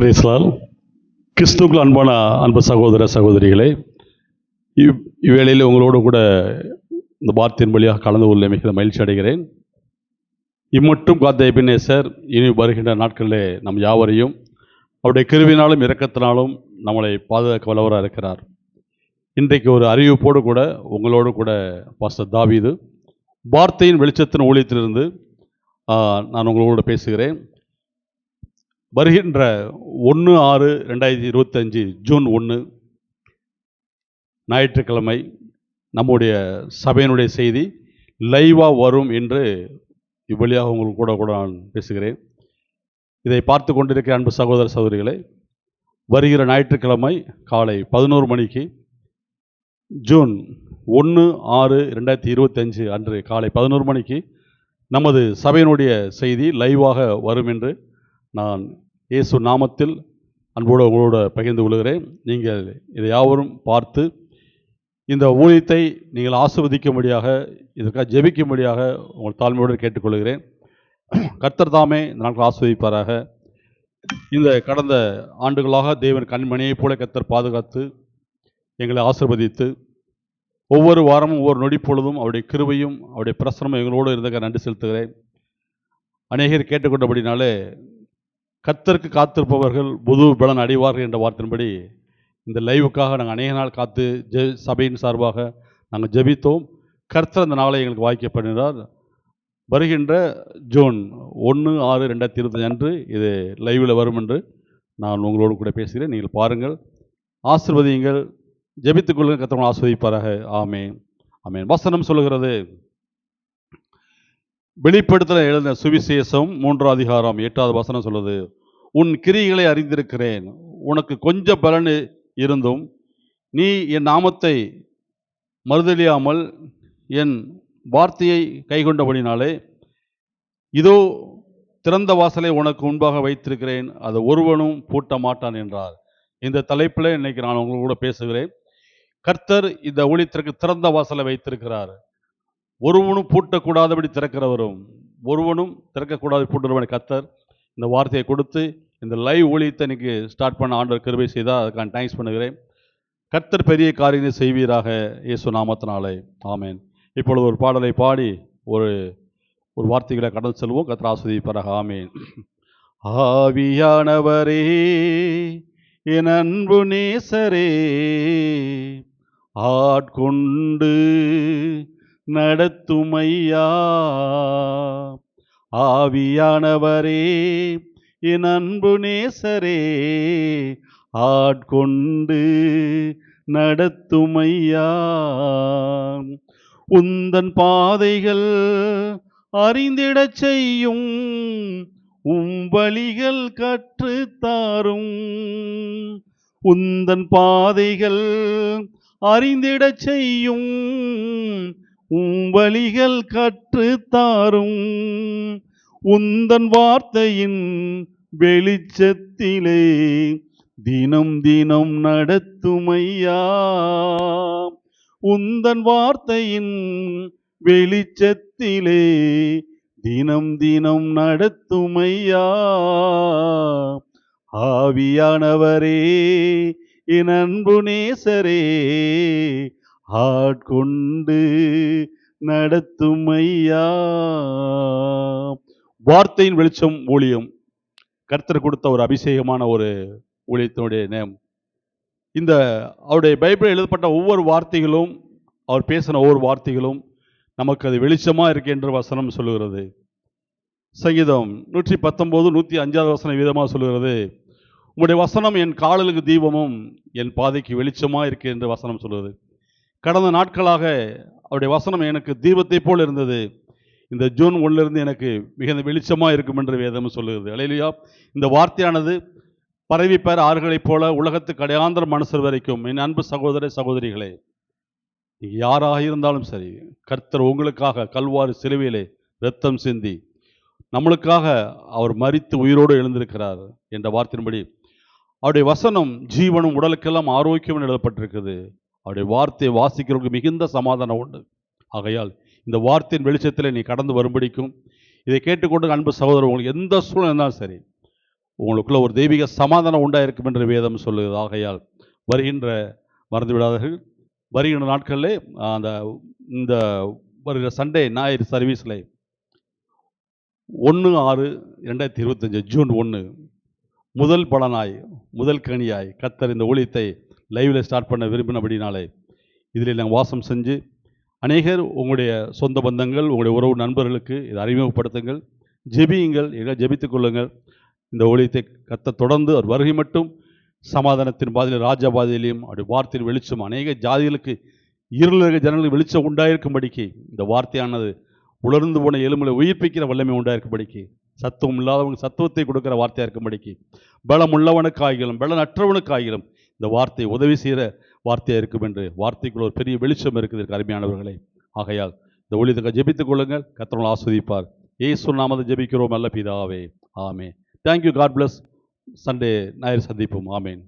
பிரேசலால் கிறிஸ்துக்கள் அன்பான அன்பு சகோதர சகோதரிகளே இவ் இவ்வேளையில் உங்களோடு கூட இந்த வார்த்தையின் வழியாக கலந்து கொள்ள மிகுந்த மகிழ்ச்சி அடைகிறேன். இம்மட்டும் காத்த எபினேசர் இனி வருகின்ற நாட்களிலே நம் யாவரையும் அவருடைய கிருவினாலும் இரக்கத்தினாலும் நம்மளை பாதுகாக்க வல்லவராக இருக்கிறார். இன்றைக்கு ஒரு அறிவிப்போடு கூட உங்களோடு கூட பாஸ்டர் தாவீது வார்த்தையின் வெளிச்சத்தின் ஊழியத்திலிருந்து நான் உங்களோடு பேசுகிறேன். வருகின்ற ஒன்று ஆறு ரெண்டாயிரத்தி இருபத்தஞ்சி ஜூன் ஒன்று ஞாயிற்றுக்கிழமை நம்முடைய சபையினுடைய செய்தி லைவாக வரும் என்று இவ்வழியாக உங்களுக்கு கூட கூட நான் பேசுகிறேன். இதை பார்த்து கொண்டிருக்கிற அன்பு சகோதர சகோதரிகளை வருகிற ஞாயிற்றுக்கிழமை காலை பதினோரு மணிக்கு ஜூன் ஒன்று ஆறு ரெண்டாயிரத்தி இருபத்தஞ்சு அன்று காலை பதினோரு மணிக்கு நமது சபையினுடைய செய்தி லைவாக வரும் என்று நான் இயேசு நாமத்தில் அன்போடு உங்களோட பகிர்ந்து கொள்கிறேன். நீங்கள் இதை யாவரும் பார்த்து இந்த ஊழியத்தை நீங்கள் ஆசிர்வதிக்கும்படியாக இதற்காக ஜெபிக்கும்படியாக உங்கள் தாழ்மையோடு கேட்டுக்கொள்கிறேன். கர்த்தர் தாமே இந்த நாட்கள் ஆஸ்வதிப்பாராக இந்த கடந்த ஆண்டுகளாக தேவன் கண்மணியைப் போல கர்த்தர் பாதுகாத்து எங்களை ஆசிர்வதித்து ஒவ்வொரு வாரமும் ஒவ்வொரு நொடி பொழுதும் அவருடைய கிருவையும் அவருடைய பிரசனமும் எங்களோடு இருந்தக்க நன்றி செலுத்துகிறேன். அநேகர் கேட்டுக்கொண்டபடினாலே கர்த்தருக்கு காத்திருப்பவர்கள் புது பலன் அடைவார்கள் என்ற வார்த்தையின்படி இந்த லைவுக்காக நாங்கள் அநேக நாள் காத்து ஜெ சபையின் சார்பாக நாங்கள் ஜெபித்தோம். கர்த்தர் அந்த நாளை எங்களுக்கு வாய்க்க பண்ணினார். வருகின்ற ஜூன் ஒன்று ஆறு ரெண்டாயிரத்தி இருபத்தஞ்சு அன்று இது லைவில் வரும் என்று நான் உங்களோடு கூட பேசுகிறேன். நீங்கள் பாருங்கள். ஆசிர்வதியுங்கள். ஜெபித்துக் கத்தவங்களை ஆஸ்வதிப்பாராக ஆமென். ஆமேன். வசனம் சொல்லுகிறது. வெளிப்படுத்தல எழுதின சுவிசேஷம் மூன்றாம் அதிகாரம் எட்டாவது வசனம் சொல்லுது உன் கிரிகளை அறிந்திருக்கிறேன். உனக்கு கொஞ்ச பலன் இருந்தும் நீ என் நாமத்தை மறுதலியாமல் என் வார்த்தையை கைகொண்டபடினாலே இதோ திறந்த வாசலை உனக்கு முன்பாக வைத்திருக்கிறேன். அது ஒருவனும் பூட்ட மாட்டான் என்றார். இந்த தலைப்பில் இன்னைக்கு நான் உங்களோட கூட பேசுகிறேன். கர்த்தர் இந்த ஊழியத்திற்கு திறந்த வாசலை வைத்திருக்கிறார். ஒருவனும் பூட்டக்கூடாதபடி திறக்கிறவரும் ஒருவனும் திறக்கக்கூடாது பூட்டுறவனை கத்தர் இந்த வார்த்தையை கொடுத்து இந்த லைவ் ஒழியத்தை இன்றைக்கி ஸ்டார்ட் பண்ண ஆண்டவர் கருவை செய்தால் அதுக்கான தேங்க்ஸ் பண்ணுகிறேன். கர்த்தர் பெரிய காரியங்களை செய்வீராக இயேசு நாமத்தினாலே. ஆமேன். இப்பொழுது ஒரு பாடலை பாடி ஒரு ஒரு வார்த்தைகளை கடந்து செல்வோம். கர்த்தர் ஆஸ்வதிப்பாராக ஆமேன். ஆவியானவரே என் அன்பு நேசரே ஆட்கொண்டு நடத்துமையா? ஆவியானவரே என் அன்பு நேசரே ஆட்கொண்டு நடத்துமையா? உந்தன் பாதைகள் அறிந்திடச் செய்யும் உம்பலிகள் வழிகள் கற்றுத்தாரும் உந்தன் பாதைகள் அறிந்திடச் செய்யும் உம் வழிகள் கற்றுத்தாரும். உந்தன் வார்த்தையின் வெளிச்சத்திலே தினம் தினம் நடத்துமையா. உந்தன் வார்த்தையின் வெளிச்சத்திலே தினம் தினம் நடத்துமையா. ஆவியானவரே என் அன்பு நேசரே ஆட்கொண்டு நடத்துமையா வார்த்தையின் வெளிச்சம் ஊழியம். கர்த்தர் கொடுத்த ஒரு அபிஷேகமான ஒரு ஊழியத்தினுடைய நேம். இந்த அவருடைய பைபிள் எழுதப்பட்ட ஒவ்வொரு வார்த்தைகளும் அவர் பேசின ஒவ்வொரு வார்த்தைகளும் நமக்கு அது வெளிச்சமாக இருக்கு என்று வசனம் சொல்லுகிறது. சங்கீதம் நூற்றி பத்தொம்போது நூற்றி அஞ்சாவது வசனம் விதமாக சொல்லுகிறது. உங்களுடைய வசனம் என் காலலுக்கு தீபமும் என் பாதைக்கு வெளிச்சமாக இருக்கு என்று வசனம் சொல்லுவது கடந்த நாட்களாக அவருடைய வசனம் எனக்கு தீபத்தை போல் இருந்தது. இந்த ஜூன் ஒன்றிலிருந்து எனக்கு மிகுந்த வெளிச்சமாக இருக்கும் என்று வேதம் சொல்லுகிறது. அலையிலையா. இந்த வார்த்தையானது பரவி பெற ஆறுகளைப் போல உலகத்து கடையாந்திர மனுஷர் வரைக்கும் என் அன்பு சகோதர சகோதரிகளே நீங்கள் யாராக இருந்தாலும் சரி கர்த்தர் உங்களுக்காக கல்வாறு சிலுவையிலே ரத்தம் சிந்தி நம்மளுக்காக அவர் மறித்து உயிரோடு எழுந்திருக்கிறார் என்ற வார்த்தையின்படி அவருடைய வசனம் ஜீவனும் உடலுக்கெல்லாம் ஆரோக்கியம் எழுதப்பட்டிருக்குது. அவருடைய வார்த்தையை வாசிக்கிறவங்களுக்கு மிகுந்த சமாதானம் உண்டு. ஆகையால் இந்த வார்த்தையின் வெளிச்சத்தில் நீ கடந்து வரும்படிக்கும் இதை கேட்டுக்கொண்டு அன்பு சகோதரர் உங்களுக்கு எந்த சூழ்நிலை சரி உங்களுக்குள்ள ஒரு தெய்வீக சமாதானம் உண்டாயிருக்கும் என்று வேதம் சொல்லுது ஆகையால் வருகின்ற மறந்து விடாதீர்கள் வருகின்ற நாட்களிலே அந்த இந்த வருகிற சண்டே ஞாயிறு சர்வீஸில் ஒன்று ஆறு ரெண்டாயிரத்தி இருபத்தஞ்சு ஜூன் ஒன்று முதல் பலனாய் முதல் கனியாய் கத்தர் இந்த ஊழியத்தை லைவில் ஸ்டார்ட் பண்ண விரும்பினபடினாலே இதில் நாங்கள் வாசம் செஞ்சு அநேகர் உங்களுடைய சொந்த பந்தங்கள் உங்களுடைய உறவு நண்பர்களுக்கு இதை அறிமுகப்படுத்துங்கள். ஜெபியுங்கள் எங்க ஜெபித்துக் கொள்ளுங்கள். இந்த ஒளியத்தை கத்த தொடர்ந்து அவர் வருகை மட்டும் சமாதானத்தின் பாதையில் ராஜ பாதையிலையும் அப்படி வார்த்தையின் வெளிச்சம் அநேக ஜாதிகளுக்கு இருளக ஜனங்களுக்கு வெளிச்சம் உண்டாயிருக்கும்படிக்கு இந்த வார்த்தையானது உலர்ந்து போன எலும்புல உயிர்ப்பிக்கிற வல்லமை உண்டாயிருக்கும்படிக்கு சத்துவம் இல்லாதவங்க சத்துவத்தை கொடுக்குற வார்த்தையாக இருக்கும்படிக்கு பலம் உள்ளவனுக்காகிலும் பலம் அற்றவனுக்காகிலும் இந்த வார்த்தை உதவி செய்கிற வார்த்தையாக இருக்கும் என்று வார்த்தைக்குள்ள ஒரு பெரிய வெளிச்சம் இருக்குது அருமையானவர்களே. ஆகையால் இந்த ஒளிதுக்கு ஜெபித்துக் கொள்ளுங்கள். கத்தவங்களை ஆஸ்வதிப்பார். ஏசு நாமதை ஜெபிக்கிறோம் அல்ல பிதாவே. ஆமே தேங்க்யூ காட் பிளஸ் சண்டே ஞாயிறு சந்திப்போம். ஆமேன்.